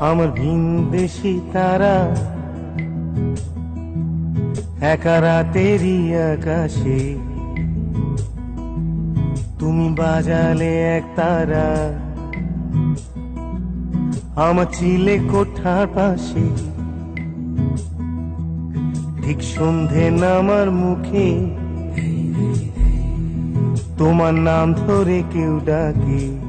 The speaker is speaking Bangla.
আমার ভিনদেশি তারা। একা রাতেরই আকাশে। তুমি বাজালে এক তারা। আমার চিলে কোঠার পাশে। ঠিক সন্ধে নামার মুখে। তোমার নাম ধরে কেউ ডাকে।